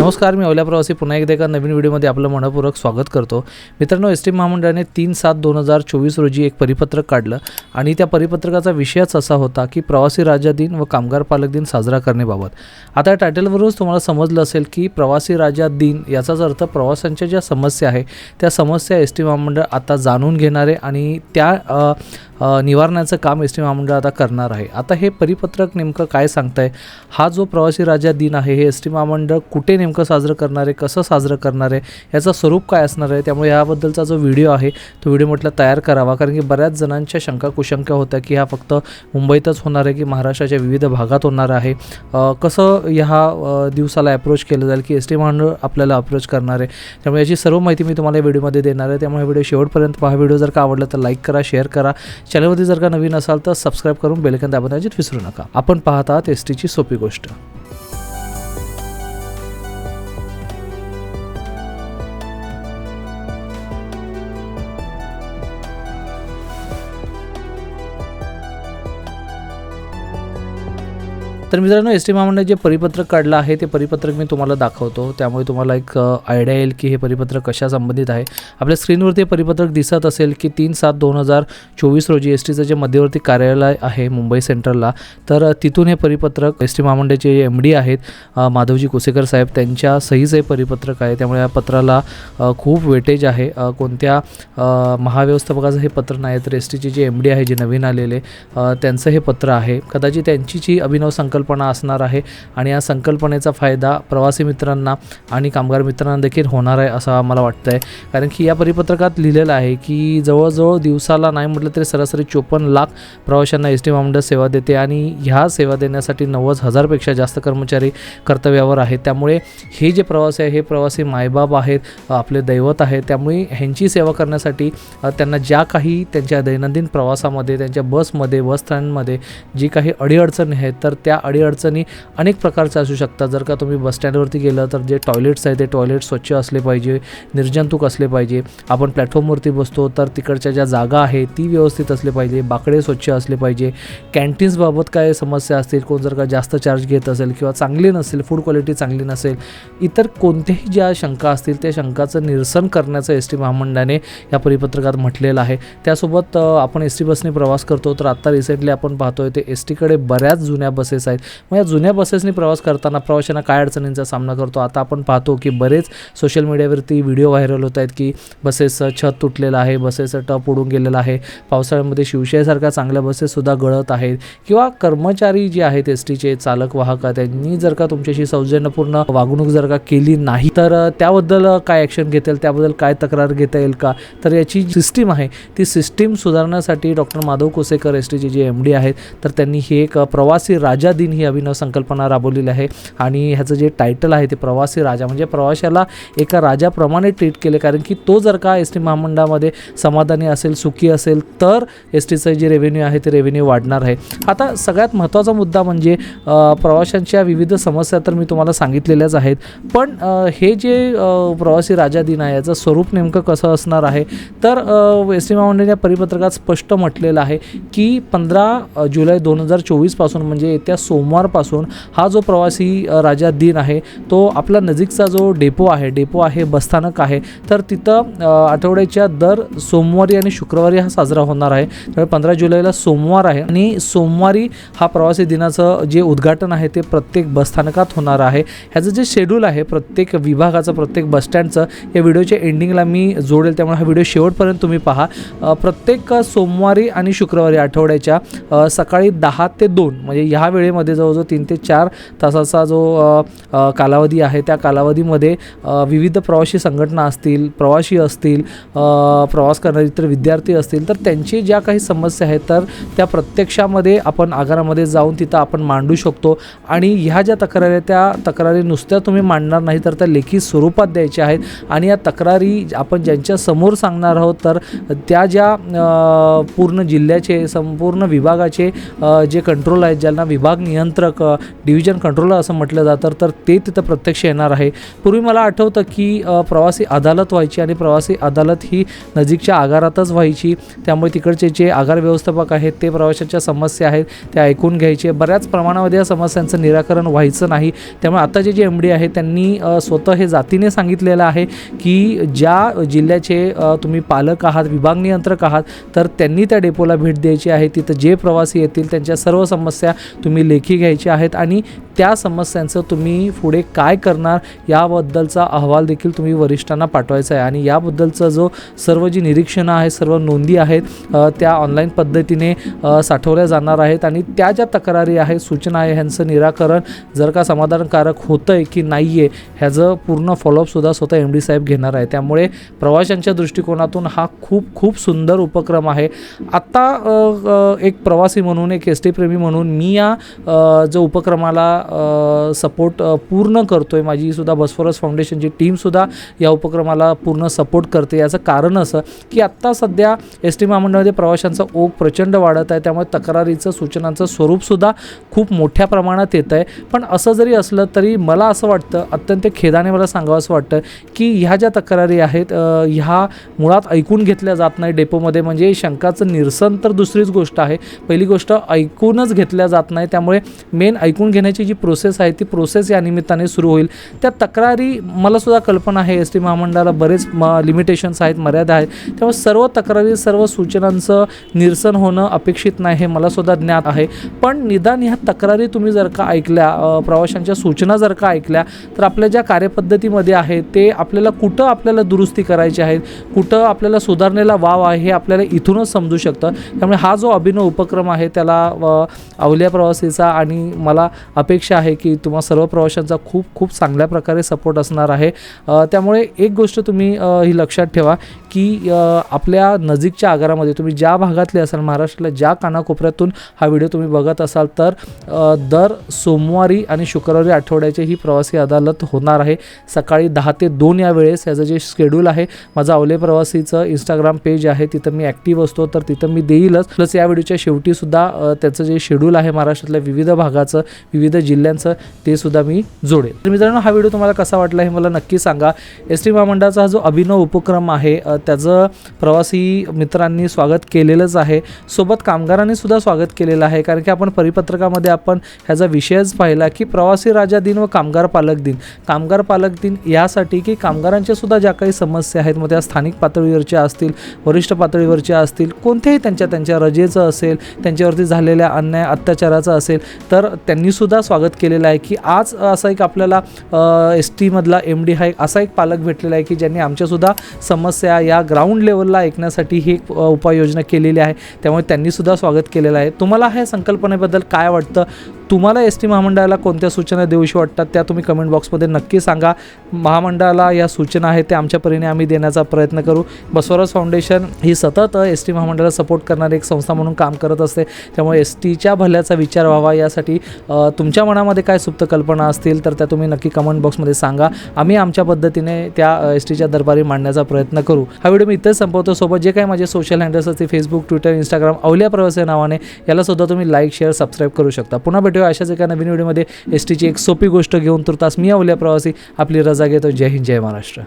नमस्कार मी अवल्या प्रवासी. पुन्हा एकदा एका नवीन व्हिडिओमध्ये आपलं मनपूर्वक स्वागत करतो. मित्रांनो एस टी महामंडळाने तीन सात दोन हजार चोवीस रोजी एक परिपत्रक काढलं आणि त्या परिपत्रकाचा विषयच असा होता की प्रवासी राजा दिन व कामगार पालक दिन साजरा करण्याबाबत. आता या टायटलवरूनच तुम्हाला समजलं असेल की प्रवासी राजा दिन याचाच अर्थ प्रवाशांच्या ज्या समस्या आहे त्या समस्या एस टी महामंडळ आता जाणून घेणारे आणि त्या निवारण्याचं काम एस टी महामंडळ आता करणार आहे. आता हे परिपत्रक नेमकं काय सांगतंय? हा जो प्रवासी राजा दिन आहे हे एस टी महामंडळ कुठे नेमकं साजरं करणार आहे कसं साजरं करणार आहे याचं स्वरूप काय असणार आहे त्यामुळे याबद्दलचा जो व्हिडिओ आहे तो व्हिडिओ म्हटलं तयार करावा. कारण की बऱ्याच जणांच्या शंका कुशंका होत्या की हा फक्त मुंबईतच होणार आहे की महाराष्ट्राच्या विविध भागात होणार आहे. कसं ह्या दिवसाला अप्रोच केलं जाईल की एस टी महामंडळ आपल्याला अप्रोच करणार आहे. त्यामुळे याची सर्व माहिती मी तुम्हाला या व्हिडिओमध्ये देणार आहे. त्यामुळे व्हिडिओ शेवटपर्यंत पहा. व्हिडिओ जर का आवडला तर लाईक करा शेअर करा. चॅनलवरती जर का नवीन असाल तर सबस्क्राईब करून बेलकन दाबून विसरू नका. आपण पाहत आहात एस टीची सोपी गोष्ट. तर मित्रांनो एस टी महामंडळ जे परिपत्रक काढलं आहे ते परिपत्रक मी तुम्हाला दाखवतो. त्यामुळे तुम्हाला एक आयडिया येईल की हे परिपत्रक कशा संबंधित आहे. आपल्या स्क्रीनवरती हे परिपत्रक दिसत असेल की तीन सात दोन हजार चोवीस रोजी एस टीचं जे मध्यवर्ती कार्यालय आहे मुंबई सेंट्रलला तर तिथून हे परिपत्रक एस टी महामंडळाचे एम डी आहेत माधवजी कुसेकर साहेब त्यांच्या सहीचं हे परिपत्रक आहे. त्यामुळे या पत्राला खूप वेटेज आहे. कोणत्या महाव्यवस्थापकाचं हे पत्र नाही तर एस टीचे जे एम डी आहे जे नवीन आलेले त्यांचं हे पत्र आहे. कदाचित त्यांची जी अभिनव संकल्पना असणार आहे आणि या संकल्पनेचा फायदा प्रवासी मित्रांना आणि कामगार मित्रांना देखील होणार आहे असं आम्हाला वाटतं आहे कारण की या परिपत्रकात लिहिलेलं आहे की जवळजवळ दिवसाला नाही म्हटलं तरी सरासरी चोपन्न लाख प्रवाशांना एस टी महामंडळ सेवा देते आणि ह्या सेवा देण्यासाठी नव्वद हजारपेक्षा जास्त कर्मचारी कर्तव्यावर आहेत. त्यामुळे हे जे प्रवासी आहे हे प्रवासी मायबाप आहेत आपले दैवत आहेत त्यामुळे ह्यांची सेवा करण्यासाठी त्यांना ज्या काही त्यांच्या दैनंदिन प्रवासामध्ये त्यांच्या बसमध्ये बसस्टँडमध्ये जी काही अडीअडचणी आहेत तर त्या अडीअडचणी अनेक प्रकारच्या असू शकतात. जर का तुम्ही बसस्टँडवरती गेलं तर जे टॉयलेट्स आहेत ते टॉयलेट स्वच्छ असले पाहिजे निर्जंतुक असले पाहिजे. आपण प्लॅटफॉर्मवरती बसतो तर तिकडच्या ज्या जागा आहेत ती व्यवस्थित असले पाहिजे बाकडे स्वच्छ असले पाहिजे. कॅन्टीन्सबाबत काय समस्या असतील कोण जर का जास्त चार्ज घेत असेल किंवा चांगली नसेल फूड क्वालिटी चांगली नसेल इतर कोणत्याही ज्या शंका असतील त्या शंकाचं निरसन करण्याचं एस टी महामंडळाने या परिपत्रकात म्हटलेलं आहे. त्यासोबत आपण एस टी बसने प्रवास करतो तर आत्ता रिसेंटली आपण पाहतोय ते एस टीकडे बऱ्याच जुन्या बसेस आहेत. मग या जुन्या बसेसनी प्रवास करताना प्रवाशांना काय अडचणींचा सामना करतो? आता आपण पाहतो की बरेच सोशल मीडियावरती व्हिडिओ व्हायरल होत आहेत की बसेसचं छत तुटलेलं आहे बसेसचं टप उडून गेलेलं आहे. पावसाळ्यामध्ये शिवशाहीसारख्या चांगल्या बसेससुद्धा गळत आहेत. किंवा कर्मचारी जे आहेत एस टीचे चालक वाहक त्यांनी जर का तुमच्याशी सौजन्यपूर्ण वागणूक जर का केली नाही तर त्याबद्दल काय ॲक्शन घेता येईल? त्याबद्दल काय तक्रार घेता येईल का? तर याची सिस्टीम आहे ती सिस्टीम सुधारण्यासाठी डॉक्टर माधव कोसेकर एस टीचे जे एम डी आहेत तर त्यांनी हे एक प्रवासी राजा दिन ही अभिनव संकल्पना राबवलेली आहे. आणि ह्याचं जे टायटल आहे ते प्रवासी राजा म्हणजे प्रवाशाला एका राजाप्रमाणे ट्रीट केले. कारण की तो जर का एस टी महामंडळामध्ये समाधानी असेल सुखी असेल तर एस टीचं जे रेव्हेन्यू आहे ते रेव्हेन्यू वाढणार आहे. आता सगळ्यात महत्त्वाचा मुद्दा म्हणजे प्रवाशांच्या विविध समस्या तर मी तुम्हाला सांगितलेल्याच आहेत. पण हे जे प्रवासी राजा दिन आहे याचं स्वरूप नेमकं कसं असणार आहे? तर एस टी महामंडळ या परिपत्रकात स्पष्ट म्हटलेलं आहे की पंधरा जुलै दोन हजार चोवीसपासून म्हणजे येत्या सोमवारपासून हा जो प्रवासी राजा दिन आहे तो आपला नजीकचा जो डेपो आहे डेपो आहे बसस्थानक आहे तर तिथं आठवड्याच्या दर सोमवारी आणि शुक्रवारी हा साजरा होणार आहे. तर पंधरा जुलैला सोमवार आहे आणि सोमवारी हा प्रवासी दिनाचं जे उद्घाटन आहे ते प्रत्येक बसस्थानकात होणार आहे. ह्याचं जे शेड्यूल आहे प्रत्येक विभागाचं प्रत्येक बसस्टँडचं या व्हिडिओच्या एंडिंगला मी जोडेल त्यामुळे हा व्हिडिओ शेवटपर्यंत तुम्ही पहा. प्रत्येक सोमवारी आणि शुक्रवारी आठवड्याच्या सकाळी दहा ते दोन म्हणजे ह्या वेळेमध्ये जवळजवळ तीन ते चार तासाचा जो कालावधी आहे त्या कालावधीमध्ये विविध प्रवासी संघटना असतील प्रवासी असतील प्रवास करणारे इतर विद्यार्थी असतील तर त्यांची ज्या काही समस्या आहेत तर त्या प्रत्यक्षामध्ये आपण आगारामध्ये जाऊन तिथं आपण मांडू शकतो. आणि ह्या ज्या तक्रारी आहेत त्या तक्रारी नुसत्या तुम्ही मांडणार नाही तर त्या लेखी स्वरूपात द्यायच्या आहेत. आणि या तक्रारी आपण ज्यांच्या समोर सांगणार आहोत तर त्या ज्या पूर्ण जिल्ह्याचे संपूर्ण विभागाचे जे कंट्रोल आहेत ज्यांना विभाग नियंत्रक डिव्हिजन कंट्रोलर असं म्हटलं जातं तर ते तिथं प्रत्यक्ष येणार आहे. पूर्वी मला आठवतं की प्रवासी अदालत व्हायची आणि प्रवासी अदालत ही नजीकच्या आगारातच व्हायची. त्यामुळे तिकडचे जे आगार व्यवस्थापक आहेत ते प्रवाशांच्या समस्या आहेत त्या ऐकून घ्यायचे. बऱ्याच प्रमाणामध्ये या समस्यांचं निराकरण व्हायचं नाही. त्यामुळे आत्ताचे जे एम डी आहेत त्यांनी स्वतः हे जातीने सांगितलेलं आहे की ज्या जिल्ह्याचे तुम्ही पालक आहात विभाग नियंत्रक आहात तर त्यांनी त्या डेपोला भेट द्यायची आहे. तिथं जे प्रवासी येतील त्यांच्या सर्व समस्या तुम्ही लेखी घ्यायची आहेत आणि त्या समस्यांचं तुम्ही पुढे काय करणार याबद्दलचा अहवाल देखील तुम्ही वरिष्ठांना पाठवायचा आहे. आणि याबद्दलचं जो सर्व जी निरीक्षणं आहेत सर्व नोंदी आहेत त्या ऑनलाईन पद्धतीने साठवल्या जाणार आहेत. आणि त्या ज्या तक्रारी आहेत सूचना आहे ह्यांचं निराकरण जर का समाधानकारक होतं आहे की नाही आहे ह्याचं पूर्ण फॉलोअपसुद्धा स्वतः एम डी साहेब घेणार आहे त्यामुळे प्रवाशांच्या दृष्टिकोनातून हा खूप खूप सुंदर उपक्रम आहे. आत्ता एक प्रवासी म्हणून एक एस टी प्रेमी म्हणून मी या जो उपक्रमाला सपोर्ट पूर्ण करतो आहे माझीसुद्धा बसफोरस फाउंडेशनची टीमसुद्धा या उपक्रमाला पूर्ण सपोर्ट करते. याचं कारण असं की आत्ता सध्या एस टी महामंडळामध्ये प्रवाशांचा ओघ प्रचंड वाढत आहे. त्यामुळे तक्रारीचं सूचनांचं स्वरूपसुद्धा खूप मोठ्या प्रमाणात येतं आहे. पण असं जरी असलं तरी मला असं वाटतं अत्यंत खेदाने मला सांगावं असं वाटतं की ह्या ज्या तक्रारी आहेत ह्या मुळात ऐकून घेतल्या जात नाही डेपोमध्ये. म्हणजे शंकाचं निरसन तर दुसरीच गोष्ट आहे. पहिली गोष्ट ऐकूनच घेतल्या जात नाही. त्यामुळे मेन ऐकून घेण्याची जी प्रोसेस आहे ती प्रोसेस या निमित्ताने सुरू होईल. त्या तक्रारी मला सुद्धा कल्पना आहे एस टी महामंडळाला बरेच म लिमिटेशन्स आहेत मर्यादा आहेत. त्यामुळे सर्व तक्रारी सर्व सूचनांचं निरसन होणं अपेक्षित नाही हे मला सुद्धा ज्ञात आहे. पण निदान ह्या तक्रारी तुम्ही जर का ऐकल्या प्रवाशांच्या सूचना जर का ऐकल्या तर आपल्या ज्या कार्यपद्धतीमध्ये आहे ते आपल्याला कुठं आपल्याला दुरुस्ती करायची आहे कुठं आपल्याला सुधारणेला वाव आहे हे आपल्याला इथूनच समजू शकतं. त्यामुळे हा जो अभिनव उपक्रम आहे त्याला अवल्या प्रवासीचा आणि मला अपेक्षा आहे की तुम्हा सर्व प्रवाशांचा खूप खूप चांगल्या प्रकारे सपोर्ट असणार आहे. त्यामुळे एक गोष्ट तुम्ही ही लक्षात ठेवा की आपल्या नजीकच्या आगारामध्ये तुम्ही ज्या भागातले असाल महाराष्ट्रातल्या ज्या कानाकोपऱ्यातून हा व्हिडिओ तुम्ही बघत असाल तर दर सोमवारी आणि शुक्रवारी आठवड्याची ही प्रवासी अदालत होणार आहे. सकाळी दहा ते दोन या वेळेस याचं जे शेड्यूल आहे माझं अवले प्रवासीचं इंस्टाग्राम पेज आहे तिथं मी ॲक्टिव्ह असतो तर तिथं मी देईलच. प्लस या व्हिडिओच्या शेवटीसुद्धा त्याचं जे शेड्यूल आहे महाराष्ट्रातल्या विविध विविध भागाचं विविध जिल्ह्यांचं ते सुद्धा मी जोडेल तर मित्रांनो हा व्हिडिओ तुम्हाला कसा वाटला हे मला नक्की सांगा. एस टी महामंडळाचा हा जो अभिनव उपक्रम आहे त्याचं प्रवासी मित्रांनी स्वागत केलेलंच आहे. सोबत कामगारांनी सुद्धा स्वागत केलेलं आहे कारण की आपण परिपत्रकामध्ये आपण ह्याचा विषयच पाहिला की प्रवासी राजा दिन व कामगार पालक दिन. कामगार पालक दिन यासाठी की कामगारांच्या सुद्धा ज्या काही समस्या आहेत मग त्या स्थानिक पातळीवरच्या असतील वरिष्ठ पातळीवरच्या असतील कोणत्याही त्यांच्या त्यांच्या रजेचं असेल त्यांच्यावरती झालेल्या अन्याय अत्याचाराचं असेल तर त्यांनीसुद्धा स्वागत केलेलं आहे की आज असा एक आपल्याला एस टीमधला एम डी हा एक असा एक पालक भेटलेला आहे की ज्यांनी आमच्यासुद्धा समस्या या ग्राउंड लेवलला ऐकण्यासाठी ही एक उपाययोजना केलेली आहे. त्यामुळे त्यांनीसुद्धा स्वागत केलेलं आहे. तुम्हाला ह्या संकल्पनेबद्दल काय वाटतं? तुम्हाला एस टी महामंडळाला कोणत्या सूचना देऊशी वाटतात त्या तुम्ही कमेंट बॉक्समध्ये नक्की सांगा. महामंडळाला या सूचना आहेत त्या आमच्या परीने आम्ही देण्याचा प्रयत्न करू. बसवराज फाउंडेशन ही सतत एस टी महामंडळाला सपोर्ट करणारी एक संस्था म्हणून काम करत असते. त्यामुळे एस टीच्या भल्याचा विचार व्हावा यासाठी तुमच्या मनामध्ये काय सुप्त कल्पना असतील तर त्या तुम्ही नक्की कमेंट बॉक्समध्ये सांगा. आम्ही आमच्या पद्धतीने त्या एस टीच्या दरबारी मांडण्याचा प्रयत्न करू. हा व्हिडिओ मी इथेच संपवतो. सोबत जे काही माझे सोशल हँडल्स असतील Facebook Twitter Instagram Avalya Pravas या नावाने याला सुद्धा तुम्ही लाईक शेअर सबस्क्राईब करू शकता. पुन्हा भेटू भेटूया अशाच एका नवीन व्हिडिओमध्ये एस टीची एक सोपी गोष्ट घेऊन तुर्तास मी आवल्या प्रवासी. आपली रजा घेतो. जय हिंद जय महाराष्ट्र.